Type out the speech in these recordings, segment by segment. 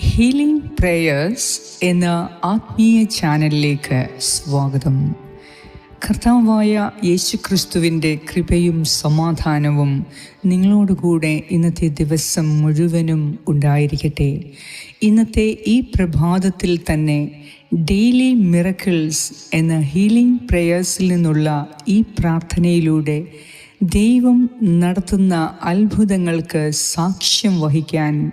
Healing prayers എന്ന ആത്മീയ ചാനലിലേക്ക് സ്വാഗതം. കർത്താവായ യേശുക്രിസ്തുവിന്റെ കൃപയും സമാധാനവും നിങ്ങളോടുകൂടെ ഇന്നത്തെ ദിവസം മുഴുവനും ഉണ്ടായിരിക്കട്ടെ. ഇന്നത്തെ ഈ പ്രഭാതത്തിൽ തന്നെ ഡെയിലി മിറക്കിൾസ് എന്ന ഹീലിംഗ് പ്രേയേഴ്സിൽ നിന്നുള്ള ഈ പ്രാർത്ഥനയിലൂടെ ദൈവം നടത്തുന്ന അത്ഭുതങ്ങൾക്ക് സാക്ഷ്യം വഹിക്കാൻ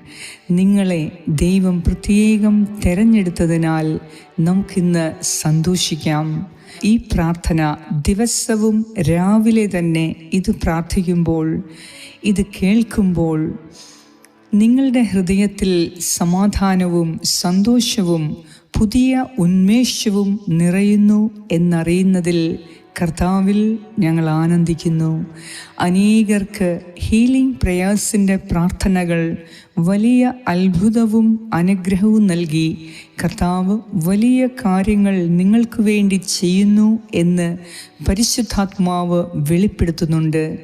നിങ്ങളെ ദൈവം പ്രത്യേകം തിരഞ്ഞെടുത്തതിനാൽ നമുക്കിന്ന് സന്തോഷിക്കാം. ഈ പ്രാർത്ഥന ദിവസവും രാവിലെ തന്നെ ഇത് പ്രാർത്ഥിക്കുമ്പോൾ ഇത് കേൾക്കുമ്പോൾ നിങ്ങളുടെ ഹൃദയത്തിൽ സമാധാനവും സന്തോഷവും പുതിയ ഉന്മേഷവും നിറയുന്നു എന്നറിയുന്നതിൽ കർത്താവിൽ ഞങ്ങൾ ആനന്ദിക്കുന്നു. അനേകർക്ക് ഹീലിംഗ് പ്രയാസിന്റെ പ്രാർത്ഥനകൾ വലിയ അത്ഭുതവും അനുഗ്രഹവും നൽകി. കർത്താവ് വലിയ കാര്യങ്ങൾ നിങ്ങൾക്ക് വേണ്ടി ചെയ്യുന്നു എന്ന് പരിശുദ്ധാത്മാവ് വെളിപ്പെടുത്തുന്നുണ്ട്.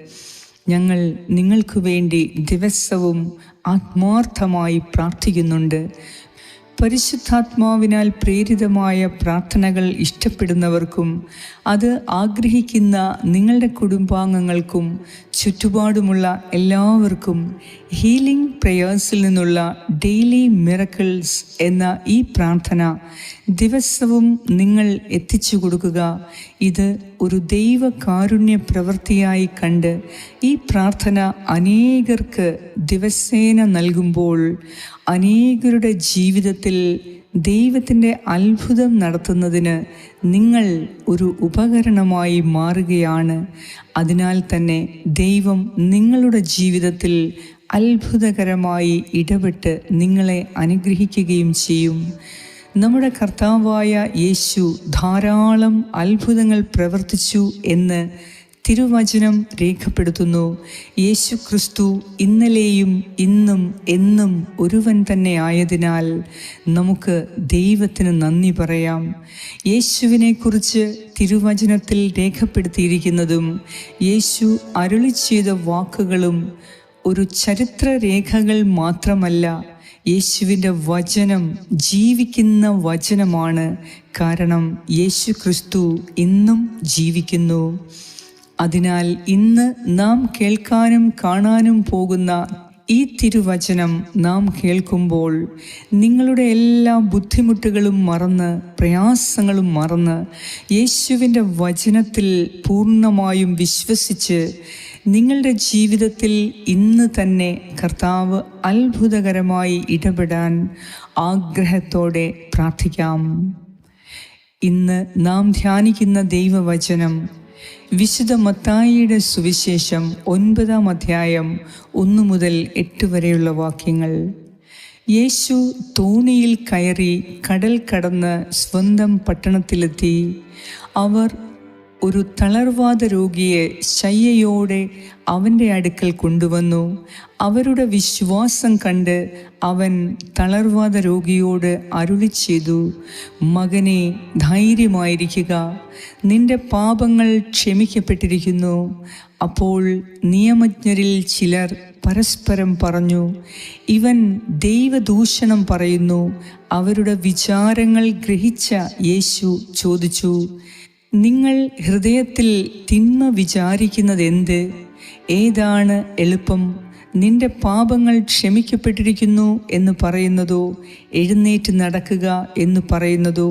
ഞങ്ങൾ നിങ്ങൾക്ക് വേണ്ടി ദിവസവും ആത്മാർത്ഥമായി പ്രാർത്ഥിക്കുന്നുണ്ട്. പരിശുദ്ധാത്മാവിനാൽ പ്രേരിതമായ പ്രാർത്ഥനകൾ ഇഷ്ടപ്പെടുന്നവർക്കും അത് ആഗ്രഹിക്കുന്ന നിങ്ങളുടെ കുടുംബാംഗങ്ങൾക്കും ചുറ്റുപാടുമുള്ള എല്ലാവർക്കും ഹീലിംഗ് പ്രേയേഴ്സിൽ നിന്നുള്ള ഡെയിലി മിറക്കിൾസ് എന്ന ഈ പ്രാർത്ഥന ദിവസവും നിങ്ങൾ എത്തിച്ചു കൊടുക്കുക. ഇത് ഒരു ദൈവ കാരുണ്യ പ്രവൃത്തിയായി കണ്ട് ഈ പ്രാർത്ഥന അനേകർക്ക് ദിവസേന നൽകുമ്പോൾ അനേകരുടെ ജീവിതത്തിൽ ദൈവത്തിന്റെ അത്ഭുതം നടത്തുന്നതിന് നിങ്ങൾ ഒരു ഉപകരണമായി മാറുകയാണ്. അതിനാൽ തന്നെ ദൈവം നിങ്ങളുടെ ജീവിതത്തിൽ അത്ഭുതകരമായി ഇടപെട്ട് നിങ്ങളെ അനുഗ്രഹിക്കുകയും ചെയ്യും. നമ്മുടെ കർത്താവായ യേശു ധാരാളം അത്ഭുതങ്ങൾ പ്രവർത്തിച്ചു എന്ന് തിരുവചനം രേഖപ്പെടുത്തുന്നു. യേശു ക്രിസ്തു ഇന്നലെയും ഇന്നും എന്നും ഒരുവൻ തന്നെ ആയതിനാൽ നമുക്ക് ദൈവത്തിന് നന്ദി പറയാം. യേശുവിനെക്കുറിച്ച് തിരുവചനത്തിൽ രേഖപ്പെടുത്തിയിരിക്കുന്നതും യേശു അരുളി ചെയ്ത വാക്കുകളും ഒരു ചരിത്രരേഖകൾ മാത്രമല്ല യേശുവിന്റെ വചനം ജീവിക്കുന്ന വചനമാണ് കാരണം യേശു ക്രിസ്തു ഇന്നും ജീവിക്കുന്നു. അതിനാൽ ഇന്ന് നാം കേൾക്കാനും കാണാനും പോകുന്ന ഈ തിരുവചനം നാം കേൾക്കുമ്പോൾ നിങ്ങളുടെ എല്ലാ ബുദ്ധിമുട്ടുകളും മറന്ന് പ്രയാസങ്ങളും മറന്ന് യേശുവിന്റെ വചനത്തിൽ പൂർണമായും വിശ്വസിച്ച് നിങ്ങളുടെ ജീവിതത്തിൽ ഇന്ന് തന്നെ കർത്താവ് അത്ഭുതകരമായി ഇടപെടാൻ ആഗ്രഹത്തോടെ പ്രാർത്ഥിക്കാം. ഇന്ന് നാം ധ്യാനിക്കുന്ന ദൈവവചനം വിശുദ്ധ മത്തായിയുടെ സുവിശേഷം ഒൻപതാം അധ്യായം ഒന്നു മുതൽ എട്ട് വരെയുള്ള വാക്യങ്ങൾ. യേശു തോണിയിൽ കയറി കടൽ കടന്ന് സ്വന്തം പട്ടണത്തിലെത്തി. അവർ ഒരു തളർവാദ രോഗിയെ ശയ്യയോടെ അവന്റെ അടുക്കൽ കൊണ്ടുവന്നു. അവരുടെ വിശ്വാസം കണ്ട് അവൻ തളർവാദ രോഗിയോട് അരുളി ചെയ്തു മകനെ ധൈര്യമായിരിക്കുക. നിന്റെ പാപങ്ങൾ ക്ഷമിക്കപ്പെട്ടിരിക്കുന്നു. അപ്പോൾ നിയമജ്ഞരിൽ ചിലർ പരസ്പരം പറഞ്ഞു ഇവൻ ദൈവദൂഷണം പറയുന്നു. അവരുടെ വിചാരങ്ങൾ ഗ്രഹിച്ച യേശു ചോദിച്ചു നിങ്ങൾ ഹൃദയത്തിൽ തിന്മ വിചാരിക്കുന്നതെന്ത്? ഏതാണ് എളുപ്പം? നിന്റെ പാപങ്ങൾ ക്ഷമിക്കപ്പെട്ടിരിക്കുന്നു എന്ന് പറയുന്നതോ എഴുന്നേറ്റ് നടക്കുക എന്ന് പറയുന്നതോ?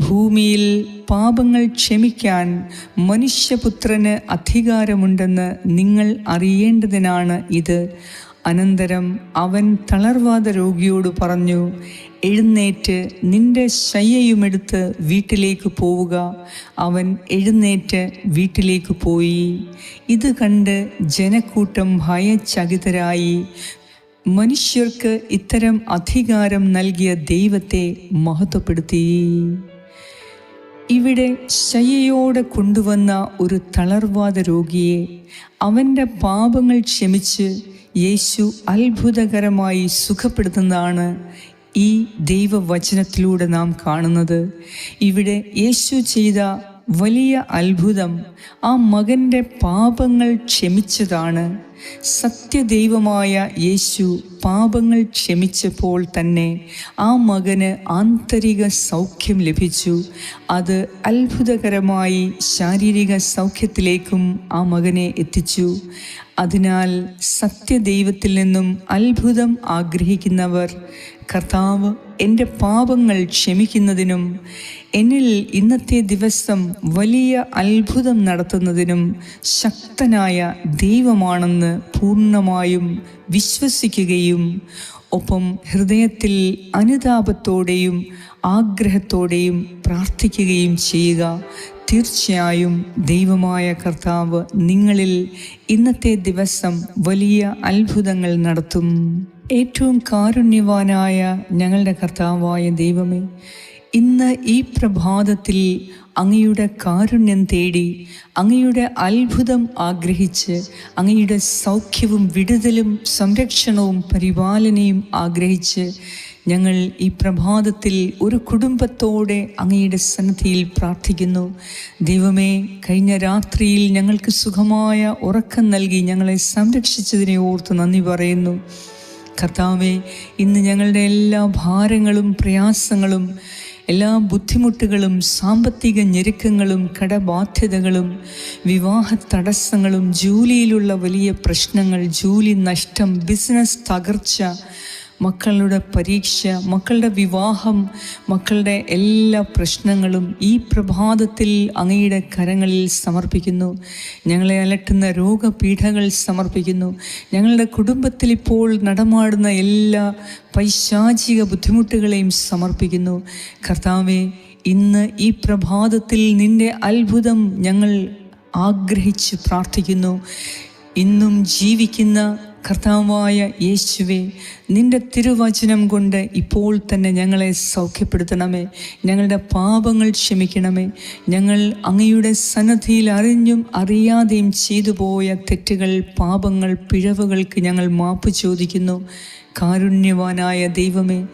ഭൂമിയിൽ പാപങ്ങൾ ക്ഷമിക്കാൻ മനുഷ്യപുത്രന് അധികാരമുണ്ടെന്ന് നിങ്ങൾ അറിയേണ്ടതിനാണ് ഇത്. അനന്തരം അവൻ തളർവാദ രോഗിയോട് പറഞ്ഞു എഴുന്നേറ്റ് നിന്റെ ശയ്യയുമെടുത്ത് വീട്ടിലേക്ക് പോവുക. അവൻ എഴുന്നേറ്റ് വീട്ടിലേക്ക് പോയി. ഇത് കണ്ട് ജനക്കൂട്ടം ഭയചകിതരായി. മനുഷ്യർക്ക് ഇത്തരം അധികാരം നൽകിയ ദൈവത്തെ മഹത്വപ്പെടുത്തി. ഇവിടെ ശയ്യയോടെ കൊണ്ടുവന്ന ഒരു തളർവാദ രോഗിയെ അവന്റെ പാപങ്ങൾ ക്ഷമിച്ച് യേശു അത്ഭുതകരമായി സുഖപ്പെടുത്തുന്നതാണ് ഈ ദൈവവചനത്തിലൂടെ നാം കാണുന്നത്. ഇവിടെ യേശു ചെയ്ത വലിയ അത്ഭുതം. ആ മകന്റെ പാപങ്ങൾ ക്ഷമിച്ചതാണ്. സത്യദൈവമായ യേശു പാപങ്ങൾ ക്ഷമിച്ചപ്പോൾ തന്നെ ആ മകന് ആന്തരിക സൗഖ്യം ലഭിച്ചു. അത് അത്ഭുതകരമായി ശാരീരിക സൗഖ്യത്തിലേക്കും ആ മകനെ എത്തിച്ചു. അതിനാൽ സത്യദൈവത്തിൽ നിന്നും അത്ഭുതം ആഗ്രഹിക്കുന്നവർ കർത്താവ് എന്റെ പാപങ്ങൾ ക്ഷമിക്കുന്നതിനും എന്നിൽ ഇന്നത്തെ ദിവസം വലിയ അത്ഭുതം നടത്തുന്നതിനും ശക്തനായ ദൈവമാണെന്ന് പൂർണമായും വിശ്വസിക്കുകയും ഒപ്പം ഹൃദയത്തിൽ അനുതാപത്തോടെയും ആഗ്രഹത്തോടെയും പ്രാർത്ഥിക്കുകയും ചെയ്യുക. തീർച്ചയായും ദൈവമായ കർത്താവ് നിങ്ങളിൽ ഇന്നത്തെ ദിവസം വലിയ അത്ഭുതങ്ങൾ നടത്തും. ഏറ്റവും കാരുണ്യവാനായ ഞങ്ങളുടെ കർത്താവായ ദൈവമേ ഇന്ന് ഈ പ്രഭാതത്തിൽ അങ്ങയുടെ കാരുണ്യം തേടി അങ്ങയുടെ അത്ഭുതം ആഗ്രഹിച്ച് അങ്ങയുടെ സൗഖ്യവും വിടുതലും സംരക്ഷണവും പരിപാലനയും ആഗ്രഹിച്ച് ഞങ്ങൾ ഈ പ്രഭാതത്തിൽ ഒരു കുടുംബത്തോടെ അങ്ങയുടെ സന്നദ്ധിയിൽ പ്രാർത്ഥിക്കുന്നു. ദൈവമേ കഴിഞ്ഞ രാത്രിയിൽ ഞങ്ങൾക്ക് സുഖമായ ഉറക്കം നൽകി ഞങ്ങളെ സംരക്ഷിച്ചതിനെ ഓർത്ത് നന്ദി പറയുന്നു. കർത്താവെ ഇന്ന് ഞങ്ങളുടെ എല്ലാ ഭാരങ്ങളും പ്രയാസങ്ങളും എല്ലാ ബുദ്ധിമുട്ടുകളും സാമ്പത്തിക ഞെരുക്കങ്ങളും കടബാധ്യതകളും വിവാഹ തടസ്സങ്ങളും ജോലിയിലുള്ള വലിയ പ്രശ്നങ്ങൾ ജോലി നഷ്ടം ബിസിനസ് തകർച്ച മക്കളുടെ പരീക്ഷ മക്കളുടെ വിവാഹം മക്കളുടെ എല്ലാ പ്രശ്നങ്ങളും ഈ പ്രഭാതത്തിൽ അങ്ങയുടെ കരങ്ങളിൽ സമർപ്പിക്കുന്നു. ഞങ്ങളെ അലട്ടുന്ന രോഗപീഠങ്ങൾ സമർപ്പിക്കുന്നു. ഞങ്ങളുടെ കുടുംബത്തിൽ ഇപ്പോൾ നടമാടുന്ന എല്ലാ പൈശാചിക ബുദ്ധിമുട്ടുകളെയും സമർപ്പിക്കുന്നു. കർത്താവെ ഇന്ന് ഈ പ്രഭാതത്തിൽ നിന്റെ അത്ഭുതം ഞങ്ങൾ ആഗ്രഹിച്ച് പ്രാർത്ഥിക്കുന്നു. ഇന്നും ജീവിക്കുന്ന കർത്താവായ യേശുവെ നിന്റെ തിരുവചനം കൊണ്ട് ഇപ്പോൾ തന്നെ ഞങ്ങളെ സൗഖ്യപ്പെടുത്തണമേ. ഞങ്ങളുടെ പാപങ്ങൾ ക്ഷമിക്കണമേ. ഞങ്ങൾ അങ്ങയുടെ സന്നദ്ധിയിൽ അറിഞ്ഞും അറിയാതെയും ചെയ്തു പോയ തെറ്റുകൾ പാപങ്ങൾ പിഴവുകൾക്ക് ഞങ്ങൾ മാപ്പ് ചോദിക്കുന്നു. കാരുണ്യവാനായ ദൈവമേ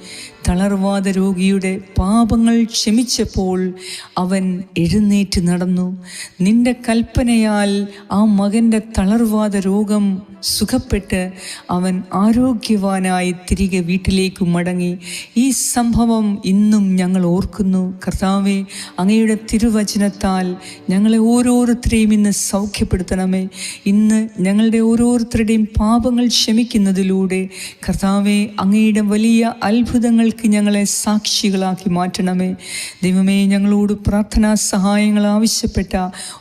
തളർവാദ രോഗിയുടെ പാപങ്ങൾ ക്ഷമിച്ചപ്പോൾ അവൻ എഴുന്നേറ്റ് നടന്നു. നിന്റെ കൽപ്പനയാൽ ആ മകന്റെ തളർവാദ രോഗം സുഖപ്പെട്ട് അവൻ ആരോഗ്യവാനായി തിരികെ വീട്ടിലേക്ക് മടങ്ങി. ഈ സംഭവം ഇന്നും ഞങ്ങൾ ഓർക്കുന്നു. കർത്താവെ അങ്ങയുടെ തിരുവചനത്താൽ ഞങ്ങളെ ഓരോരുത്തരെയും ഇന്ന് സൗഖ്യപ്പെടുത്തണമേ. ഇന്ന് ഞങ്ങളുടെ ഓരോരുത്തരുടെയും പാപങ്ങൾ ക്ഷമിക്കുന്നതിലൂടെ കർത്താവെ അങ്ങയുടെ വലിയ അത്ഭുതങ്ങൾക്ക് ഞങ്ങളെ സാക്ഷികളാക്കി മാറ്റണമേ. ദൈവമേ ഞങ്ങളോട് പ്രാർത്ഥനാ സഹായങ്ങൾ ആവശ്യപ്പെട്ട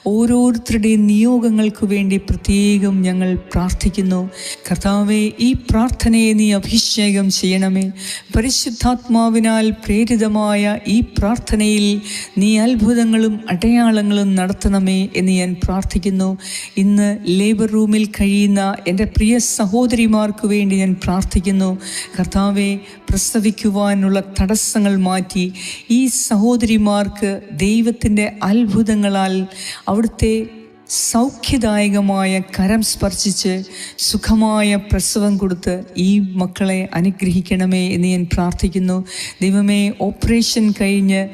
ഓരോരുത്തരുടെയും നിയോഗങ്ങൾക്ക് വേണ്ടി പ്രത്യേകം ഞങ്ങൾ പ്രാർത്ഥിക്കുന്നു. കർത്താവെ ഈ പ്രാർത്ഥനയെ നീ അഭിഷേകം ചെയ്യണമേ. പരിശുദ്ധാത്മാവിനാൽ പ്രേരിതമായ ഈ പ്രാർത്ഥനയിൽ നീ അത്ഭുതങ്ങളും അടയാളങ്ങളും നടത്തണമേ എന്ന് ഞാൻ പ്രാർത്ഥിക്കുന്നു. ഇന്ന് ലേബർ റൂമിൽ കഴിയുന്ന എന്റെ പ്രിയ സഹോദരിമാർക്ക് വേണ്ടി ഞാൻ പ്രാർത്ഥിക്കുന്നു. കർത്താവെ പ്രസവിക്കുവാനുള്ള തടസ്സങ്ങൾ മാറ്റി ഈ സഹോദരിമാർക്ക് ദൈവത്തിന്റെ അത്ഭുതങ്ങളാൽ അവിടുത്തെ സൗഖ്യദായകമായ കരം സ്പർശിച്ച് സുഖമായ പ്രസവം കൊടുത്ത് ഈ മക്കളെ അനുഗ്രഹിക്കണമേ എന്ന് ഞാൻ പ്രാർത്ഥിക്കുന്നു. ദൈവമേ ഓപ്പറേഷൻ കഴിഞ്ഞ്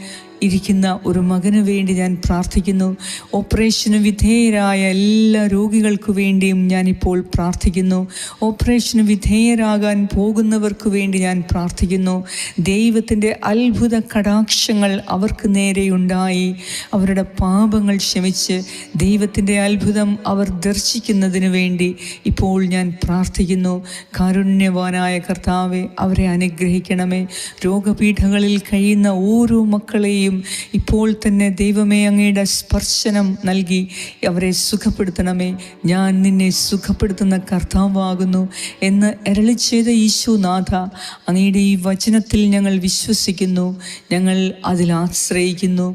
ഇരിക്കുന്ന ഒരു മകന് വേണ്ടി ഞാൻ പ്രാർത്ഥിക്കുന്നു. ഓപ്പറേഷന് വിധേയരായ എല്ലാ രോഗികൾക്കു വേണ്ടിയും ഞാനിപ്പോൾ പ്രാർത്ഥിക്കുന്നു. ഓപ്പറേഷന് വിധേയരാകാൻ പോകുന്നവർക്ക് വേണ്ടി ഞാൻ പ്രാർത്ഥിക്കുന്നു. ദൈവത്തിന്റെ അത്ഭുത കടാക്ഷങ്ങൾ അവർക്ക് നേരെയുണ്ടായി. അവരുടെ പാപങ്ങൾ ക്ഷമിച്ച് ദൈവത്തിന്റെ അത്ഭുതം അവർ ദർശിക്കുന്നതിന് വേണ്ടി ഇപ്പോൾ ഞാൻ പ്രാർത്ഥിക്കുന്നു. കാരുണ്യവാനായ കർത്താവെ അവരെ അനുഗ്രഹിക്കണമേ. രോഗപീഠങ്ങളിൽ കഴിയുന്ന ഓരോ മക്കളെയും ഇപ്പോൾ തന്നെ ദൈവമേ അങ്ങയുടെ സ്പർശനം നൽകി അവരെ സുഖപ്പെടുത്തണമേ. ഞാൻ നിന്നെ സുഖപ്പെടുത്തുന്ന കർത്താവാകുന്നു എന്ന് എരളി ചെയ്ത ഈശോനാഥ അങ്ങയുടെ ഈ വചനത്തിൽ ഞങ്ങൾ വിശ്വസിക്കുന്നു. ഞങ്ങൾ അതിൽ ആശ്രയിക്കുന്നു.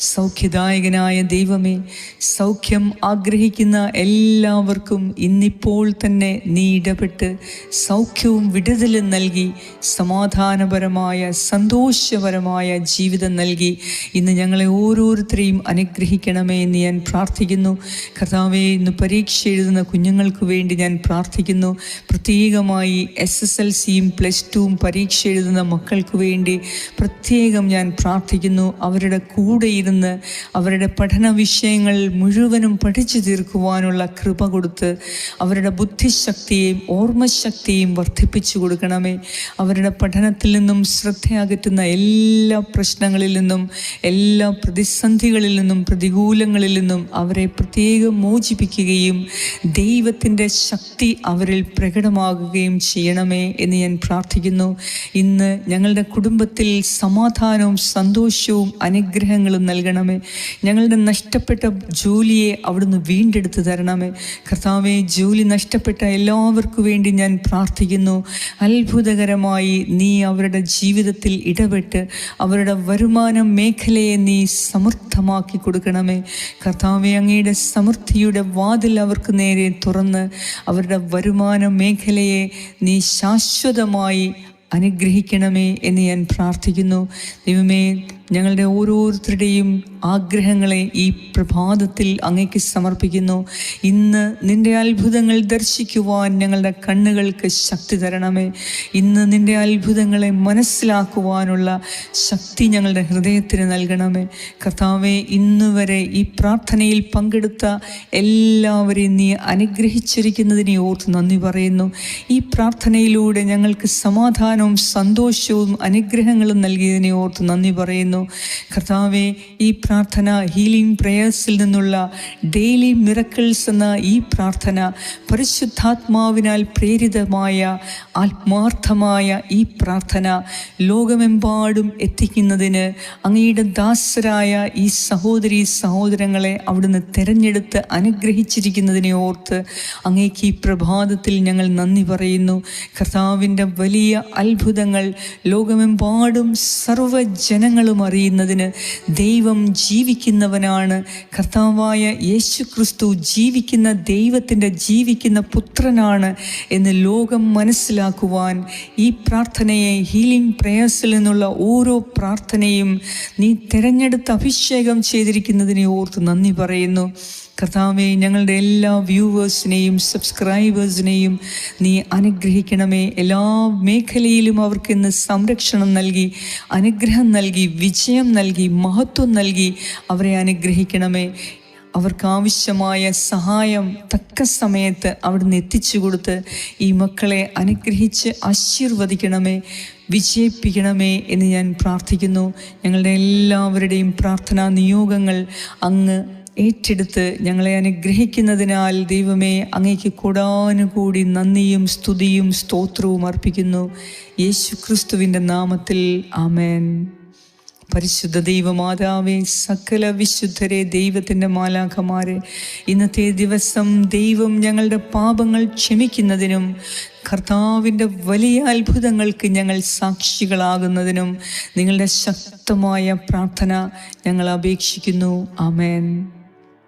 സൗഖ്യദായകനായ ദൈവമേ സൗഖ്യം ആഗ്രഹിക്കുന്ന എല്ലാവർക്കും ഇന്നിപ്പോൾ തന്നെ നീ ഇടപെട്ട് സൗഖ്യവും വിടുതലും നൽകി സമാധാനപരമായ സന്തോഷപരമായ ജീവിതം നൽകി. ഇന്ന് ഞങ്ങളെ ഓരോരുത്തരെയും അനുഗ്രഹിക്കണമേ എന്ന് ഞാൻ പ്രാർത്ഥിക്കുന്നു. കർത്താവെ ഇന്ന് പരീക്ഷ എഴുതുന്ന കുഞ്ഞുങ്ങൾക്ക് വേണ്ടി ഞാൻ പ്രാർത്ഥിക്കുന്നു. പ്രത്യേകമായി എസ് എസ് എൽ സിയും പ്ലസ് ടുവും പരീക്ഷ എഴുതുന്ന മക്കൾക്ക് വേണ്ടി പ്രത്യേകം ഞാൻ പ്രാർത്ഥിക്കുന്നു. അവരുടെ കൂടെ വീട്ടിലിരുന്ന് അവരുടെ പഠന വിഷയങ്ങൾ മുഴുവനും പഠിച്ചു തീർക്കുവാനുള്ള കൃപ കൊടുത്ത് അവരുടെ ബുദ്ധിശക്തിയെയും ഓർമ്മശക്തിയെയും വർദ്ധിപ്പിച്ചു കൊടുക്കണമേ. അവരുടെ പഠനത്തിൽ നിന്നും ശ്രദ്ധയകറ്റുന്ന എല്ലാ പ്രശ്നങ്ങളിൽ നിന്നും എല്ലാ പ്രതിസന്ധികളിൽ നിന്നും പ്രതികൂലങ്ങളിൽ നിന്നും അവരെ പ്രത്യേകം മോചിപ്പിക്കുകയും ദൈവത്തിന്റെ ശക്തി അവരിൽ പ്രകടമാകുകയും ചെയ്യണമേ എന്ന് ഞാൻ പ്രാർത്ഥിക്കുന്നു. ഇന്ന് ഞങ്ങളുടെ കുടുംബത്തിൽ സമാധാനവും സന്തോഷവും അനുഗ്രഹങ്ങളും നൽകണമേ. ഞങ്ങളുടെ നഷ്ടപ്പെട്ട ജോലിയെ അവിടുന്ന് വീണ്ടെടുത്ത് തരണമേ. കർത്താവെ ജോലി നഷ്ടപ്പെട്ട എല്ലാവർക്കും വേണ്ടി ഞാൻ പ്രാർത്ഥിക്കുന്നു. അത്ഭുതകരമായി നീ അവരുടെ ജീവിതത്തിൽ ഇടപെട്ട് അവരുടെ വരുമാന മേഖലയെ നീ സമൃദ്ധമാക്കി കൊടുക്കണമേ. കർത്താവെ അങ്ങയുടെ സമൃദ്ധിയുടെ വാതിൽ അവർക്ക് നേരെ തുറന്ന് അവരുടെ വരുമാന മേഖലയെ നീ ശാശ്വതമായി അനുഗ്രഹിക്കണമേ എന്ന് ഞാൻ പ്രാർത്ഥിക്കുന്നു. ദൈവമേ ഞങ്ങളുടെ ഓരോരുത്തരുടെയും ആഗ്രഹങ്ങളെ ഈ പ്രഭാതത്തിൽ അങ്ങേക്ക് സമർപ്പിക്കുന്നു. ഇന്ന് നിന്റെ അത്ഭുതങ്ങൾ ദർശിക്കുവാൻ ഞങ്ങളുടെ കണ്ണുകൾക്ക് ശക്തി തരണമേ. ഇന്ന് നിന്റെ അത്ഭുതങ്ങളെ മനസ്സിലാക്കുവാനുള്ള ശക്തി ഞങ്ങളുടെ ഹൃദയത്തിന് നൽകണമേ. കർത്താവെ ഇന്ന് വരെ ഈ പ്രാർത്ഥനയിൽ പങ്കെടുത്ത എല്ലാവരെയും നീ അനുഗ്രഹിച്ചിരിക്കുന്നതിനെ ഓർത്ത് നന്ദി പറയുന്നു. ഈ പ്രാർത്ഥനയിലൂടെ ഞങ്ങൾക്ക് സമാധാനവും സന്തോഷവും അനുഗ്രഹങ്ങളും നൽകിയതിനെ ഓർത്ത് നന്ദി പറയുന്നു. കർത്താവെ ഈ പ്രാർത്ഥന ഹീലിംഗ് പ്രേയേഴ്സിൽ നിന്നുള്ള ഡെയിലി മിറക്കിൾസ് എന്ന ഈ പ്രാർത്ഥന പരിശുദ്ധാത്മാവിനാൽ പ്രേരിതമായ ആത്മാർത്ഥമായ ഈ പ്രാർത്ഥന ലോകമെമ്പാടും എത്തിക്കുന്നതിന് അങ്ങയുടെ ദാസരായ ഈ സഹോദരി സഹോദരങ്ങളെ അവിടുന്ന് തിരഞ്ഞെടുത്ത് അനുഗ്രഹിച്ചിരിക്കുന്നതിനെ ഓർത്ത് അങ്ങേക്ക് ഈ പ്രഭാതത്തിൽ ഞങ്ങൾ നന്ദി പറയുന്നു. കർത്താവിന്റെ വലിയ അത്ഭുതങ്ങൾ ലോകമെമ്പാടും സർവജനങ്ങളും അറിയുന്നതിന് ദൈവം ജീവിക്കുന്നവനാണ്. കർത്താവായ യേശു ക്രിസ്തു ജീവിക്കുന്ന ദൈവത്തിന്റെ ജീവിക്കുന്ന പുത്രനാണ് എന്ന് ലോകം മനസ്സിലാക്കുവാൻ ഈ പ്രാർത്ഥനയെ ഹീലിംഗ് പ്രേയേഴ്സിൽ നിന്നുള്ള ഓരോ പ്രാർത്ഥനയും നീ തിരഞ്ഞെടുത്ത് അഭിഷേകം ചെയ്തിരിക്കുന്നതിനെ ഓർത്ത് നന്ദി പറയുന്നു. കർത്താവെ ഞങ്ങളുടെ എല്ലാ വ്യൂവേഴ്സിനെയും സബ്സ്ക്രൈബേഴ്സിനെയും നീ അനുഗ്രഹിക്കണമേ. എല്ലാ മേഖലയിലും അവർക്ക് ഇന്ന് സംരക്ഷണം നൽകി അനുഗ്രഹം നൽകി വിജയം നൽകി മഹത്വം നൽകി അവരെ അനുഗ്രഹിക്കണമേ. അവർക്ക് ആവശ്യമായ സഹായം തക്ക സമയത്ത് അവിടുന്ന് എത്തിച്ചു കൊടുത്ത് ഈ മക്കളെ അനുഗ്രഹിച്ച് ആശീർവദിക്കണമേ വിജയിപ്പിക്കണമേ എന്ന് ഞാൻ പ്രാർത്ഥിക്കുന്നു. ഞങ്ങളുടെ എല്ലാവരുടെയും പ്രാർത്ഥനാ നിയോഗങ്ങൾ അങ്ങ് ഏറ്റെടുത്ത് ഞങ്ങളെ അനുഗ്രഹിക്കുന്നതിനാൽ ദൈവമേ അങ്ങേക്ക് കൂടാനുകൂടി നന്ദിയും സ്തുതിയും സ്തോത്രവും അർപ്പിക്കുന്നു. യേശു ക്രിസ്തുവിന്റെ നാമത്തിൽ ആമേൻ. പരിശുദ്ധ ദൈവമാതാവേ സകല വിശുദ്ധരെ ദൈവത്തിന്റെ മാലാഖമാരെ ഇന്നത്തെ ദിവസം ദൈവം ഞങ്ങളുടെ പാപങ്ങൾ ക്ഷമിക്കുന്നതിനും കർത്താവിന്റെ വലിയ അത്ഭുതങ്ങൾക്ക് ഞങ്ങൾ സാക്ഷികളാകുന്നതിനും നിങ്ങളുടെ ശക്തമായ പ്രാർത്ഥന ഞങ്ങൾ അപേക്ഷിക്കുന്നു. ആമേൻ.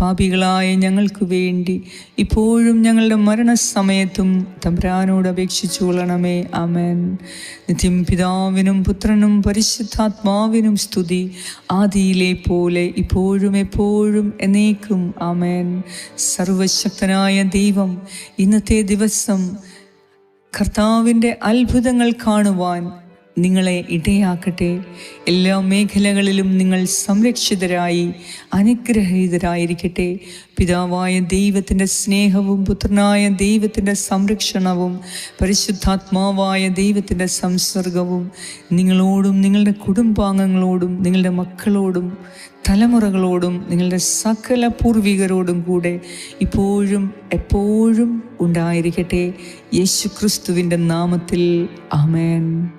പാപികളായ ഞങ്ങൾക്ക് വേണ്ടി ഇപ്പോഴും ഞങ്ങളുടെ മരണസമയത്തും തമ്പുരാനോട് അപേക്ഷിച്ചു കൊള്ളണമേ. ആമേൻ. നിത്യം പിതാവിനും പുത്രനും പരിശുദ്ധാത്മാവിനും സ്തുതി. ആദിയിലെ പോലെ ഇപ്പോഴും എപ്പോഴും എന്നേക്കും. ആമേൻ. സർവശക്തനായ ദൈവം ഇന്നത്തെ ദിവസം കർത്താവിന്റെ അത്ഭുതങ്ങൾ കാണുവാൻ നിങ്ങളെ ഇടയാക്കട്ടെ. എല്ലാ മേഖലകളിലും നിങ്ങൾ സംരക്ഷിതരായി അനുഗ്രഹീതരായിരിക്കട്ടെ. പിതാവായ ദൈവത്തിന്റെ സ്നേഹവും പുത്രനായ ദൈവത്തിന്റെ സംരക്ഷണവും പരിശുദ്ധാത്മാവായ ദൈവത്തിന്റെ സംസർഗവും നിങ്ങളോടും നിങ്ങളുടെ കുടുംബാംഗങ്ങളോടും നിങ്ങളുടെ മക്കളോടും തലമുറകളോടും നിങ്ങളുടെ സകല പൂർവികരോടും കൂടെ ഇപ്പോഴും എപ്പോഴും ഉണ്ടായിരിക്കട്ടെ. യേശുക്രിസ്തുവിന്റെ നാമത്തിൽ ആമേൻ.